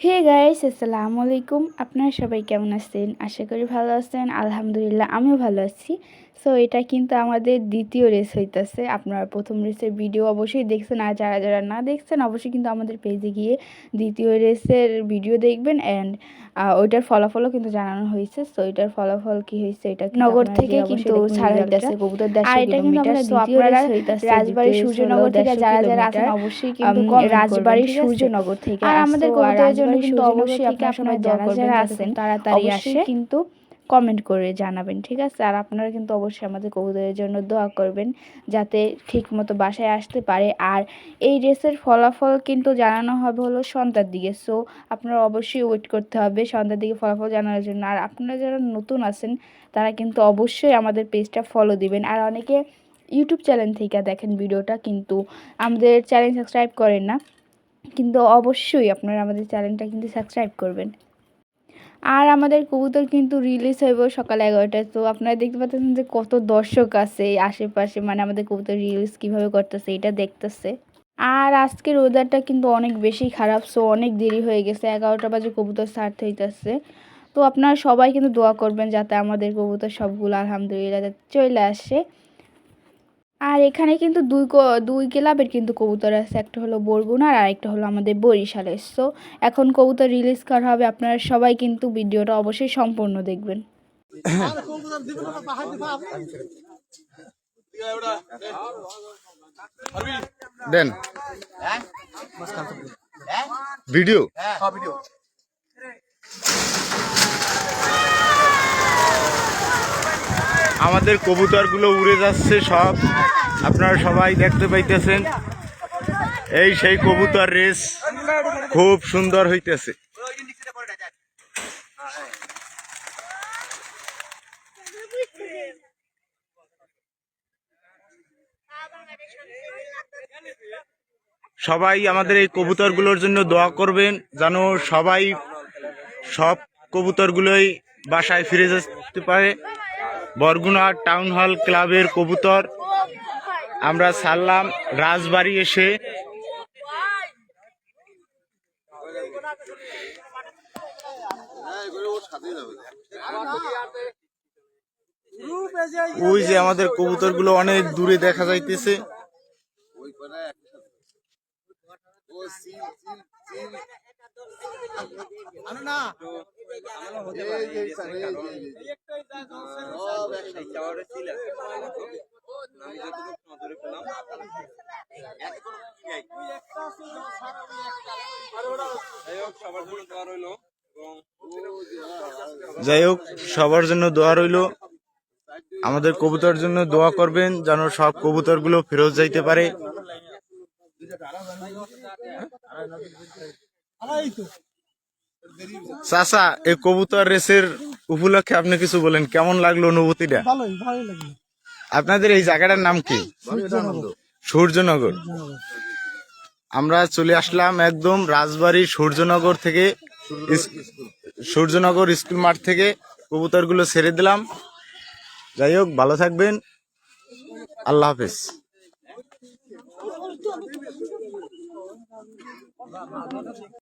Hey guys, আসসালামু আলাইকুম। আপনারা সবাই কেমন আছেন? আশা করি ভালো আছেন। আলহামদুলিল্লাহ, আমিও ভালো আছি। সো এটা কিন্তু আমাদের দ্বিতীয় রেস হইতেছে। আপনারা প্রথম রেসের ভিডিও অবশ্যই দেখছেন আর যারা যারা না দেখছেন অবশ্যই কিন্তু আমাদের পেজে গিয়ে দ্বিতীয় রেসের ভিডিও দেখবেন অ্যান্ড ওইটার ফলাফলও কিন্তু জানানো হয়েছে সো এটার ফলাফল কি হয়েছে এটা নগর থেকে কিন্তু ছাড়া। হইতাছে কবুতর আর এটা কিন্তু আমাদের দ্বিতীয় রেস হইতাছে রাজবাড়ির সূর্যনগর থেকে যারা যারা আছেন অবশ্যই কিন্তু রাজবাড়ির সূর্যনগর থেকে আর আমাদের। কবুতরের জন্য কিন্তু অবশ্যই আপনারা যারা যারা আছেন তাড়াতাড়ি আসে। কিন্তু কমেন্ট করে জানাবেন, ঠিক আছে? আর আপনারা কিন্তু অবশ্যই আমাদের কবুতরের জন্য দোয়া করবেন যাতে ঠিক মতো বাসায় আসতে পারে। আর এই রেসের ফলাফল কিন্তু জানানো হবে হলো সন্ধ্যার দিকে। সো আপনারা অবশ্যই ওয়েট করতে হবে সন্ধ্যার দিকে ফলাফল জানানোর জন্য। আর আপনারা যারা নতুন আছেন, তারা কিন্তু অবশ্যই আমাদের পেজটা ফলো দিবেন। আর অনেকে ইউটিউব চ্যানেল থেকে দেখেন ভিডিওটা, কিন্তু আমাদের চ্যানেল সাবস্ক্রাইব করেন না, কিন্তু অবশ্যই আপনারা আমাদের চ্যানেলটা কিন্তু সাবস্ক্রাইব করবেন। আর আমাদের কবুতর কিন্তু রিলিজ হইব সকাল এগারোটায়। তো আপনারা দেখতে পাচ্ছেন যে কত দর্শক আছে আশেপাশে মানে আমাদের কবুতর রিলিজ কীভাবে করতেছে, এটা দেখতেছে। আর আজকের ওয়েদারটা কিন্তু অনেক বেশি খারাপ সো অনেক দেরি হয়ে গেছে, এগারোটা বাজে কবুতর ছাড়তে হইতেছে। তো আপনারা সবাই কিন্তু দোয়া করবেন যাতে আমাদের কবুতর সবগুলো আলহামদুলিল্লাহ চলে আসে। আর এখানে কিন্তু দুই ক- দুই ক্লাবের কিন্তু কবুতর আছে। একটা হলো বরগুনার আর একটা হলো আমাদের বরিশালের। সো এখন কবুতর রিলিজ করা হবে। আপনারা সবাই কিন্তু ভিডিওটা অবশ্যই সম্পূর্ণ দেখবেন। দেন। ভিডিও আমাদের কবুতরগুলো উড়ে যাচ্ছে সব। আপনারা সবাই দেখতে পাইতেছেন। এই সেই কবুতর রেস খুব সুন্দর হইতেছে। সবাই আমাদের এই কবুতরগুলোর জন্য দোয়া করবেন, যেন সবাই সব কবুতরগুলোই বাসায় ফিরে যেতে পারে। বরগুনা টাউন হল ক্লাবের কবুতর। আমরা ছাড়লাম রাজবাড়ি এসে। ওই যে আমাদের কবুতরগুলো অনেক দূরে দেখা যাইতেছে। যাই হোক, সবার জন্য দোয়া রইল। আমাদের কবুতর জন্য দোয়া করবেন যেন সব কবুতরগুলো ফেরত যাইতে পারে। চাচা, এই কবুতর রেসের উপলক্ষে আপনি কিছু বলেন কেমন লাগল অনুভূতিটা? ভালোই ভালোই লাগল। আপনাদের এই জায়গাটার নাম কি? সূর্যনগর। আমরা চলে আসলাম একদম রাজবাড়ি সূর্যনগর থেকে সূর্যনগর স্কুল মাঠ থেকে কবুতরগুলো ছেড়ে দিলাম। যাই হোক ভালো থাকবেন। আল্লাহ হাফেজ।